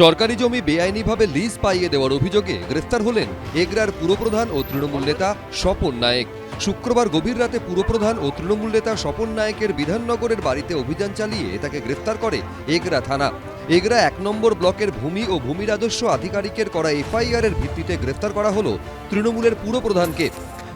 সরকারি জমি বেআইনিভাবে লিজ পাইয়ে দেওয়ার অভিযোগে গ্রেফতার হলেন এগরার পুরপ্রধান ও তৃণমূল নেতা স্বপন নায়েক। শুক্রবার গভীর রাতে পুরপ্রধান ও তৃণমূল নেতা স্বপন নায়েকের বিধাননগরের বাড়িতে অভিযান চালিয়ে তাকে গ্রেফতার করে এগরা থানা। এগরা এক নম্বর ব্লকের ভূমি ও ভূমি রাজস্ব আধিকারিকের করা এফআইআর এর ভিত্তিতে গ্রেফতার করা হলো তৃণমূলের পুরপ্রধানকে।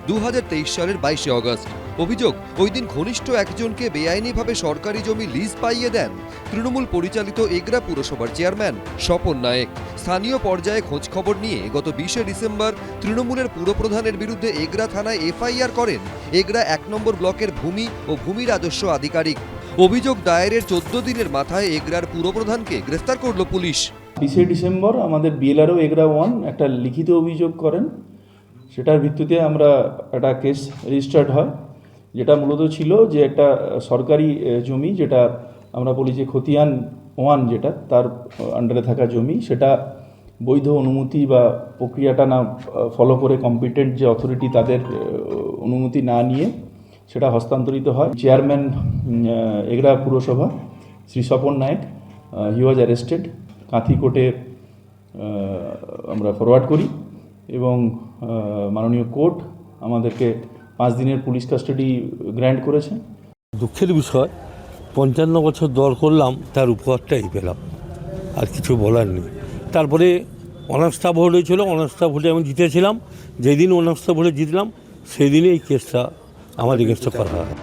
দু হাজার তেইশ সালের বাইশে অগস্ট অভিযোগ ওই দিন ঘনিষ্ঠ একজনকে বেআইনিভাবে সরকারি জমি লিজ পাইয়ে দেন তৃণমূল পরিচালিত এগরা পুরসভার চেয়ারম্যান স্বপন নায়েক। স্থানীয় পর্যায়ে খোঁজ খবর নিয়ে গত বিশে ডিসেম্বর তৃণমূলের পুরপ্রধানের বিরুদ্ধে এগরা থানায় এফআইআর করেন এগরা এক নম্বর ব্লকের ভূমি ও ভূমি রাজস্ব আধিকারিক। অভিযোগ দায়েরের চোদ্দ দিনের মাথায় এগরার পুরপ্রধানকে গ্রেফতার করল পুলিশ। বিশে ডিসেম্বর আমাদের বিএলআরও এগরা ওয়ান একটা লিখিত অভিযোগ করেন। সেটার ভিত্তিতে আমরা একটা কেস রেজিস্টার্ড হয়। যেটা মূলত ছিল যে একটা সরকারি জমি যেটা আমরা বলি যে খতিয়ান ওয়ান যেটা, তার আন্ডারে থাকা জমি, সেটা বৈধ অনুমতি বা প্রক্রিয়াটা না ফলো করে কম্পিটেন্ট যে অথরিটি তাদের অনুমতি না নিয়ে সেটা হস্তান্তরিত হয়। চেয়ারম্যান এগরা পুরসভা, Shri Swapan Nayak he was arrested Kanthi কোর্টে আমরা ফরওয়ার্ড করি এবং মাননীয় কোর্ট আমাদেরকে পাঁচ দিনের পুলিশ কাস্টাডি গ্র্যান্ট করেছে। দুঃখের বিষয় পঞ্চান্ন বছর দর করলাম তার উপহারটাই পেলাম। আর কিছু বলার নেই। তারপরে অনাস্থা ভোট হয়েছিল অনাস্থা ভোটে আমি জিতেছিলাম। যেদিন অনাস্থা ভোটে জিতলাম সেই দিনে এই কেসটা আমার এগেনস্টে করা হয়।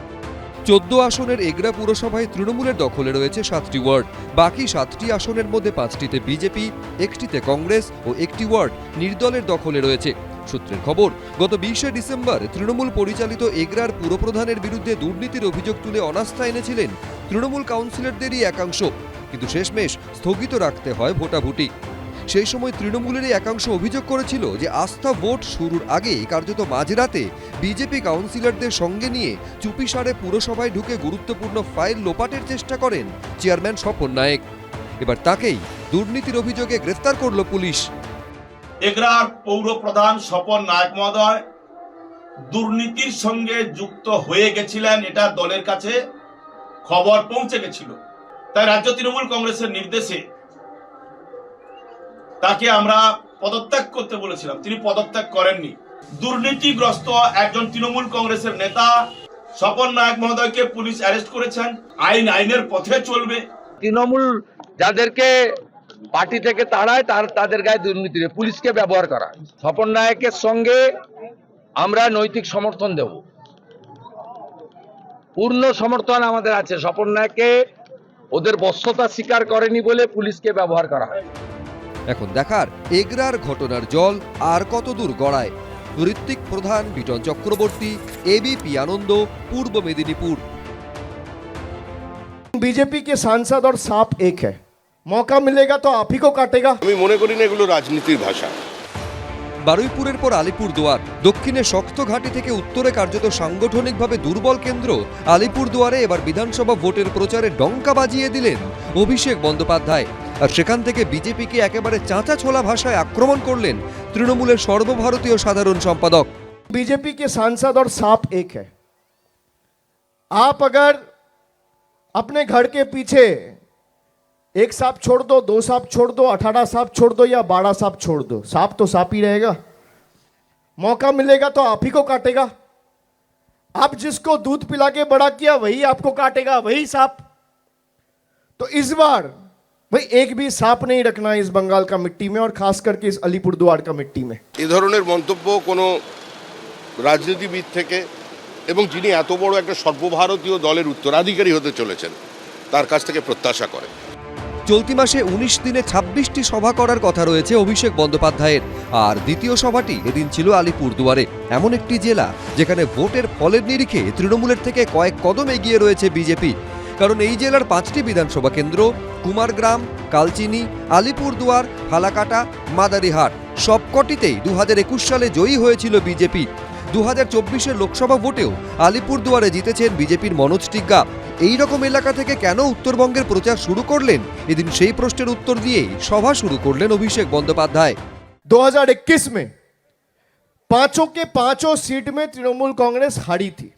চোদ্দ আসনের এগরা পুরসভায় তৃণমূলের দখলে রয়েছে সাতটি ওয়ার্ড। বাকি সাতটি আসনের মধ্যে পাঁচটিতে বিজেপি একটিতে কংগ্রেস ও একটি ওয়ার্ড নির্দলের দখলে রয়েছে। সূত্রের খবর, গত বিশে ডিসেম্বর তৃণমূল পরিচালিত এগরার পুরপ্রধানের বিরুদ্ধে দুর্নীতির অভিযোগ তুলে অনাস্থা এনেছিলেন তৃণমূল কাউন্সিলরদেরই একাংশ। কিন্তু শেষমেশ স্থগিত রাখতে হয় ভোটাভুটি। সেই সময় তৃণমূলেরই একাংশ অভিযোগ করেছিল যে আস্থা ভোট শুরুর আগে কার্যত মাঝরাতে বিজেপি কাউন্সিলরদের সঙ্গে নিয়ে চুপিসারে পুরসভায় ঢুকে গুরুত্বপূর্ণ ফাইল লোপাটের চেষ্টা করেন চেয়ারম্যান স্বপন নায়েক। এবার তাকেই দুর্নীতির অভিযোগে গ্রেফতার করল পুলিশ। এগরার পৌর প্রধান স্বপন নায়ক মহোদয় দুর্নীতির সঙ্গে যুক্ত হয়ে গেছিলেন, এটা দলের কাছে খবর পৌঁছে গেছিল। তাই রাজ্য তৃণমূল কংগ্রেসের নির্দেশে তাকে আমরা পদত্যাগ করতে বলেছিলাম। তিনি পদত্যাগ করেননি। দুর্নীতিগ্রস্ত একজন তৃণমূল কংগ্রেসের নেতা স্বপন নায়ক মহোদয়কে পুলিশ অ্যারেস্ট করেছেন। আইন আইনের পথে চলবে। তৃণমূল যাদেরকে পার্টি থেকে তাড়ায় তার তাদের গায়ে দুর্নীতি নেই, পুলিশকে ব্যবহার করা স্বপন নায়কের সঙ্গে আমরা নৈতিক সমর্থন দেব পূর্ণ সমর্থন আমাদের আছে স্বপন নায়ককে ওদের বশ্যতা স্বীকার করেনি বলে পুলিশকে ব্যবহার করা হয় এখন দেখার এগরার ঘটনার জল আর কত দূর গড়ায় ঋত্বিক প্রধান বিটন চক্রবর্তী এবিপি আনন্দ পূর্ব মেদিনীপুর बीजेपी के सांसद और सांप एक है मौका मिलेगा तो आप ही को काटेगा আমি মনে করি না এগুলো রাজনীতির ভাষা বারুইপুরের পর আলিপুর দুয়ার দক্ষিণে শক্ত ঘাটি থেকে উত্তরে কার্যত সাংগঠনিকভাবে দুর্বল কেন্দ্র আলিপুর দুয়ারে এবার বিধানসভা ভোটের প্রচারে ডঙ্কা বাজিয়ে দিলেন অভিষেক বন্দ্যোপাধ্যায় আর সেখান থেকে বিজেপিকে একেবারে চাঁচা ছোলা ভাষায় আক্রমণ করলেন তৃণমূলের সর্বভারতীয় সাধারণ সম্পাদক बीजेपी के सांसद और सांप एक है आप अगर अपने घर के पीछे एक सांप छोड़ दो दो सांप छोड़ दो अठारह सांप छोड़ दो या बारह सांप छोड़ दो सांप तो सांप ही रहेगा मौका मिलेगा तो आप ही को काटेगा आप जिसको दूध पिला के बड़ा किया वही आपको काटेगा वही सांप तो इस बार भाई एक भी सांप नहीं रखना है इस बंगाल का मिट्टी में और खास करके इस अलीपुर द्वार का मिट्टी में এ ধরনের মন্তব্য কোনো রাজনীতিবিদ থেকে এবং যিনি এত বড় একটা সর্বভারতীয় দলের উত্তরাধিকারী হতে চলেছেন তার কাছ থেকে প্রত্যাশা করে চলতি মাসে উনিশ দিনে ছাব্বিশটি সভা করার কথা রয়েছে অভিষেক বন্দ্যোপাধ্যায়ের। আর দ্বিতীয় সভাটি এদিন ছিল আলিপুর দুয়ারে এমন একটি জেলা যেখানে ভোটের ফলের নিরিখে তৃণমূলের থেকে কয়েক কদম এগিয়ে রয়েছে বিজেপি। কারণ এই জেলার পাঁচটি বিধানসভা কেন্দ্র কুমারগ্রাম, কালচিনি, আলিপুরদুয়ার ফালাকাটা মাদারিহাট, সবকটিতেই দু হাজার একুশ সালে জয়ী হয়েছিল বিজেপি। দু হাজার চব্বিশের লোকসভা ভোটেও আলিপুরদুয়ারে জিতেছেন বিজেপির মনোজ টিগ্গা। এই রকম এলাকা থেকে কেন উত্তরবঙ্গের প্রচার শুরু করলেন এদিন সেই প্রশ্নের উত্তর দিয়েই সভা শুরু করলেন অভিষেক বন্দ্যোপাধ্যায় 2021 में पांचों के पांचों सीट में तृणमूल कांग्रेस हारी थी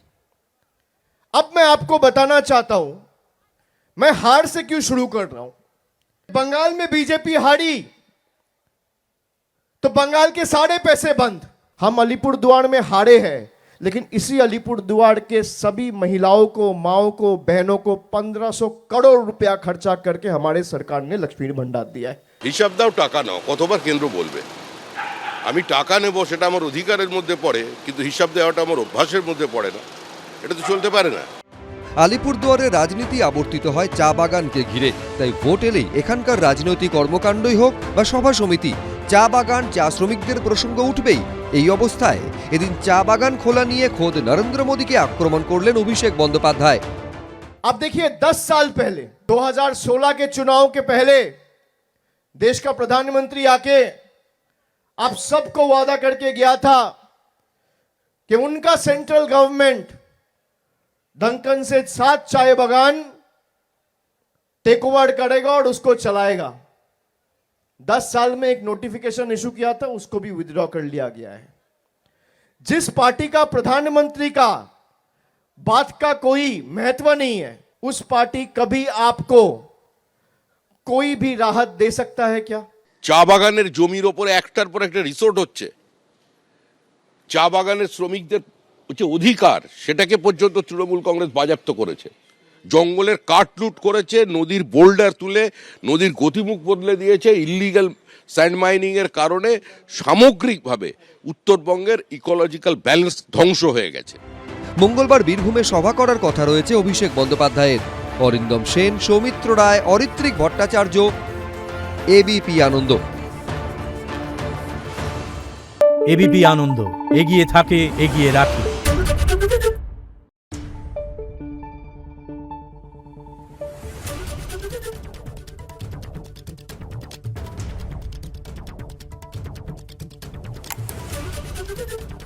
अब मैं आपको बताना चाहता हूं मैं हार से क्यों शुरू कर रहा हूं बंगाल में बीजेपी हारी तो बंगाल के सारे पैसे बंद हम अलीपुर द्वार में हारे हैं लेकिन इसी अलीपुर द्वार के सभी महिलाओं को माओ को बहनों को 1500 करोड़ रुपया खर्चा करके हमारे सरकार ने लक्ष्मी भंडार दिया है হিসাব দাও টাকা নাও কতবার কেন্দ্র বলবে আমি টাকা নেব সেটা আমার অধিকারের মধ্যে পড়ে কিন্তু হিসাব দেওয়াটা আমার অভ্যাসের মধ্যে পড়ে না এটা তো চলতে পারে না আলিপুরদুয়ারে রাজনীতি আবর্তিত হয় চা বাগানকে ঘিরে তাই ভোট এলেই এখানকার রাজনৈতিক কর্মকাণ্ডই হোক বা সভা সমিতি চা বাগান চা শ্রমিকদের প্রসঙ্গ উঠবেই এই অবস্থায় এদিন চা বাগান খোলা নিয়ে খোদ নরেন্দ্র মোদীকে আক্রমণ করলেন অভিষেক বন্দ্যোপাধ্যায় अब देखिए 10 साल पहले 2016 के चुनाव के पहले देश का प्रधानमंत्री आके आप सबको वादा करके गया था कि उनका सेंट्रल गवर्नमेंट दंकन से सात चाय बागान टेक ओवर करेगा और उसको चलाएगा दस साल में एक नोटिफिकेशन इशू किया था उसको भी विदड्रॉ कर लिया गया है जिस पार्टी का प्रधानमंत्री का बात का कोई महत्व नहीं है उस पार्टी कभी आपको कोई भी राहत दे सकता है क्या চা বাগানের জমির ওপরে একটার পর একটা রিসোর্ট হচ্ছে চা বাগানের শ্রমিকদের হচ্ছে অধিকার সেটাকে পর্যন্ত তৃণমূল কংগ্রেস বাজেয়াপ্ত করেছে জঙ্গলের কাঠ লুট করেছে নদীর বোল্ডার তুলে নদীর গতিমুখ বদলে দিয়েছে ইলিগাল স্যান্ড মাইনিং এর কারণে সামগ্রিকভাবে উত্তরবঙ্গের ইকোলজিক্যাল ব্যালেন্স ধ্বংস হয়ে গেছে। মঙ্গলবার বীরভূমে সভা করার কথা রয়েছে অভিষেক বন্দ্যোপাধ্যায়ের। অরিন্দম সেন সৌমিত্র রায় অরিত্রিক ভট্টাচার্য এবিপি আনন্দ। এবিপি আনন্দ এগিয়ে থাকে এগিয়ে রাখে। Thank you.